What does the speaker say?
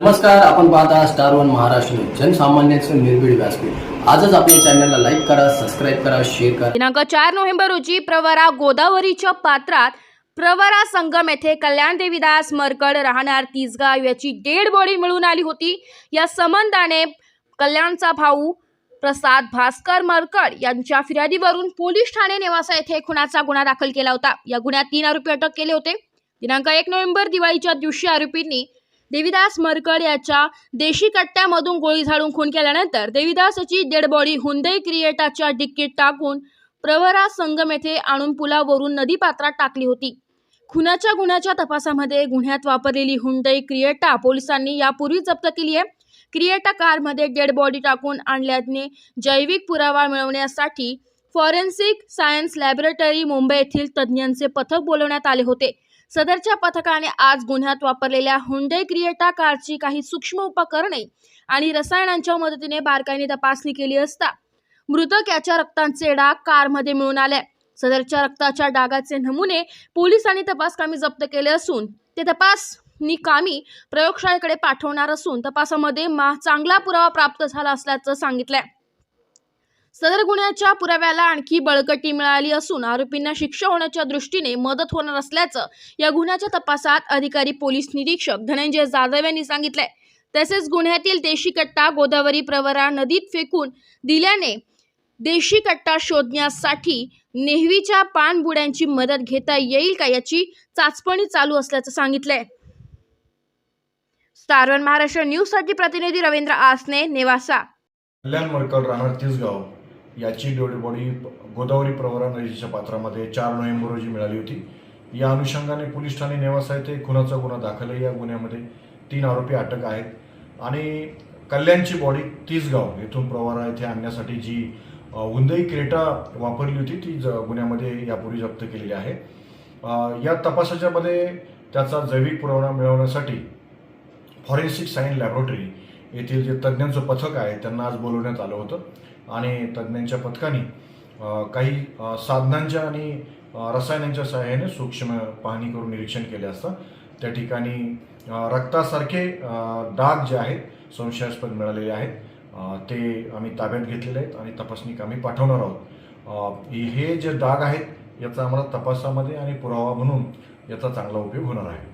नमस्कार आपण पाहता स्टार वन महाराष्ट्र जनसामान्यांचं निर्भीड व्यासपीठ. आजच आपल्या चॅनलला लाईक करा सबस्क्राईब करा शेअर करा. दिनांक चार नोव्हेंबर रोजी प्रवरा गोदावरीच्या पात्रात प्रवरा संगम येथे कल्याण देवीदास मरकड राहणार तिसगाव याची डेड बॉडी मिळून आली होती. या संबंधाने कल्याणचा भाऊ प्रसाद भास्कर मरकड यांच्या फिर्यादीवरून पोलीस ठाणे नेवासा येथे खुनाचा गुन्हा दाखल केला होता. या गुन्ह्यात तीन आरोपी अटक केले होते. दिनांक एक नोव्हेंबर दिवाळीच्या दिवशी आरोपींनी देवीदास मरकड याच्या देशी कट्ट्यामधून गोळी झाडून खून केल्यानंतर देवीदासची डेड बॉडी हुंदई क्रिएटाच्या डिक्कीत टाकून प्रवरा संगम येथे आणून पुलावरून नदीपात्रात टाकली होती. खुनाच्या गुन्ह्याच्या तपासामध्ये गुन्ह्यात वापरलेली हुंडई क्रिएटा पोलिसांनी यापूर्वी जप्त केली आहे. क्रिएटा कारमध्ये डेड बॉडी टाकून आणल्याने जैविक पुरावा मिळवण्यासाठी फॉरेन्सिक सायन्स लॅबोरेटरी मुंबई येथील तज्ज्ञांचे पथक बोलवण्यात आले होते. सदरच्या पथकाने आज गुन्ह्यात वापरलेल्या हुंडई क्रिएटा कारची काही सूक्ष्म उपकरणे आणि रसायनांच्या मदतीने बारकाईने तपासणी केली असता मृतक याच्या रक्तांचे डाग कारमध्ये मिळून आले. सदरच्या रक्ताच्या डागाचे नमुने पोलिसांनी तपासकामी जप्त केले असून ते तपास कामी प्रयोगशाळेकडे पाठवणार असून तपासामध्ये मा चांगला पुरावा प्राप्त झाला असल्याचं सांगितलंय. सदर गुन्ह्याच्या पुराव्याला आणखी बळकटी मिळाली असून आरोपींना शिक्षा होण्याच्या दृष्टीने मदत होणार असल्याचं या गुन्ह्याच्या तपासात अधिकारी पोलीस निरीक्षक धनंजय जाधव यांनी सांगितलंय. तसेच गुन्ह्यातील देशी कट्टा गोदावरी प्रवरा नदीत फेकून दिल्याने देशी कट्टा शोधण्यासाठी नेहमीच्या पाणबुड्यांची मदत घेता येईल का याची चाचपणी चालू असल्याचं सांगितलंय. स्टार वन महाराष्ट्र न्यूजसाठी प्रतिनिधी रवींद्र आसने नेवासा. कल्याण मडकर राहणार तिसगाव याची डेड बॉडी गोदावरी प्रवरा नदीच्या पात्रामध्ये चार नोव्हेंबर रोजी मिळाली होती. या अनुषंगाने पोलीस ठाणे नेवासा येथे खुनाचा गुन्हा दाखल आहे. या गुन्ह्यामध्ये तीन आरोपी अटक आहेत. आणि कल्याणची बॉडी तीसगाव येथून प्रवारा येथे आणण्यासाठी जी उंदई हुंदई क्रेटा वापरली होती ती ज गुन्ह्यामध्ये यापूर्वी जप्त केलेली आहे. या तपासाच्यामध्ये त्याचा जैविक पुरावा मिळवण्यासाठी फॉरेन्सिक सायन्स लॅबोरेटरी येथील जे तज्ज्ञांचं पथक आहे त्यांना आज बोलवण्यात आलं होतं. आणि तज्ज्ञांच्या पथकाने काही साधनांच्या आणि रसायनांच्या सहाय्याने सूक्ष्म पाहणी करून निरीक्षण केले असता. त्या ठिकाणी रक्तासारखे डाग जे आहेत संशयास्पद मिळालेले आहेत. ते आम्ही ताब्यात घेतलेले आहेत आणि तपासणी आम्ही पाठवणार आहोत. हे जे डाग आहेत याचा आम्हाला तपासामध्ये आणि पुरावा म्हणून याचा चांगला उपयोग होणार आहे.